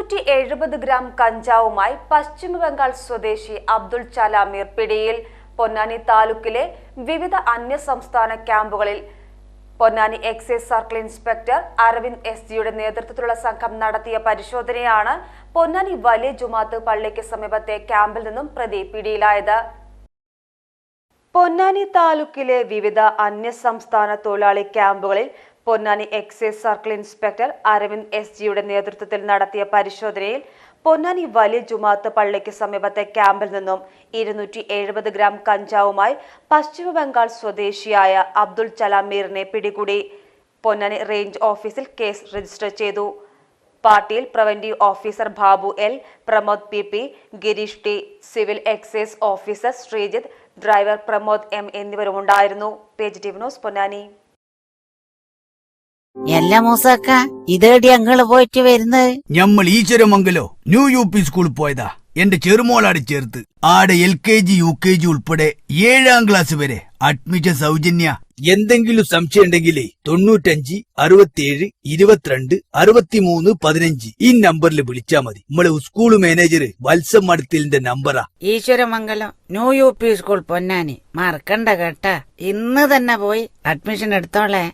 ഇരുന്നൂറ്റി എഴുപത് ഗ്രാം കഞ്ചാവുമായി പശ്ചിമബംഗാൾ സ്വദേശി അബ്ദുൾ ചലാമീർ പിടിയിൽ പൊന്നാനി താലൂക്കിലെ വിവിധ അന്യസംസ്ഥാന ക്യാമ്പുകളിൽ Ponnani excise circle inspector Aravind S ജിയുടെ നേതൃത്വത്തിലുള്ള സംഘം നടത്തിയ പരിശോധനയാണ് പൊന്നാനി വലിയ ജുമാത്ത് പള്ളിക്ക് സമീപത്തെ ക്യാമ്പിൽ നിന്നും പ്രതി പിടിയിലായത്. പൊന്നാനി താലൂക്കിലെ വിവിധ അന്യസംസ്ഥാന തൊഴിലാളി ക്യാമ്പുകളിൽ Ponnani excise circle inspector Aravind S ജിയുടെ നേതൃത്വത്തിൽ നടത്തിയ പരിശോധനയിൽ പൊന്നാനി വലിയ ജുമാത്ത് പള്ളിക്ക് സമീപത്തെ ക്യാമ്പിൽ നിന്നും ഇരുന്നൂറ്റി എഴുപത് ഗ്രാം കഞ്ചാവുമായി പശ്ചിമബംഗാൾ സ്വദേശിയായ അബ്ദുൾ ചലാമീറിനെ പിടികൂടി പൊന്നാനി റേഞ്ച് ഓഫീസിൽ കേസ് രജിസ്റ്റർ ചെയ്തു. പാർട്ടിയിൽ preventive officer Babu L Pramod P P Girish T civil excise officer Sreejith driver Pramod M എന്നിവരുമുണ്ടായിരുന്നു. Page T news Ponnani. എല്ല മൂസക്ക ഇതേടി അങ്ങൾ പോയിട്ട് വരുന്നത്? ഞമ്മൾ ഈശ്വരമംഗലോ ന്യൂ യു പി സ്കൂളിൽ പോയതാ. എന്റെ ചെറുമോളാട് ചേർത്ത്. ആടെ L K G U K G ഉൾപ്പെടെ ഏഴാം ക്ലാസ് വരെ അഡ്മിഷൻ സൗജന്യ. എന്തെങ്കിലും സംശയം ഉണ്ടെങ്കിലേ തൊണ്ണൂറ്റഞ്ച് അറുപത്തിയേഴ് ഇരുപത്തിരണ്ട് അറുപത്തിമൂന്ന് പതിനഞ്ച് ഈ നമ്പറിൽ വിളിച്ചാ മതി. നമ്മളെ സ്കൂൾ മാനേജർ വത്സം മടത്തിലിന്റെ നമ്പറാ. Eswaramangalam new U P school Ponnani. മറക്കണ്ട കേട്ടാ. ഇന്ന് തന്നെ പോയി അഡ്മിഷൻ എടുത്തോളെ.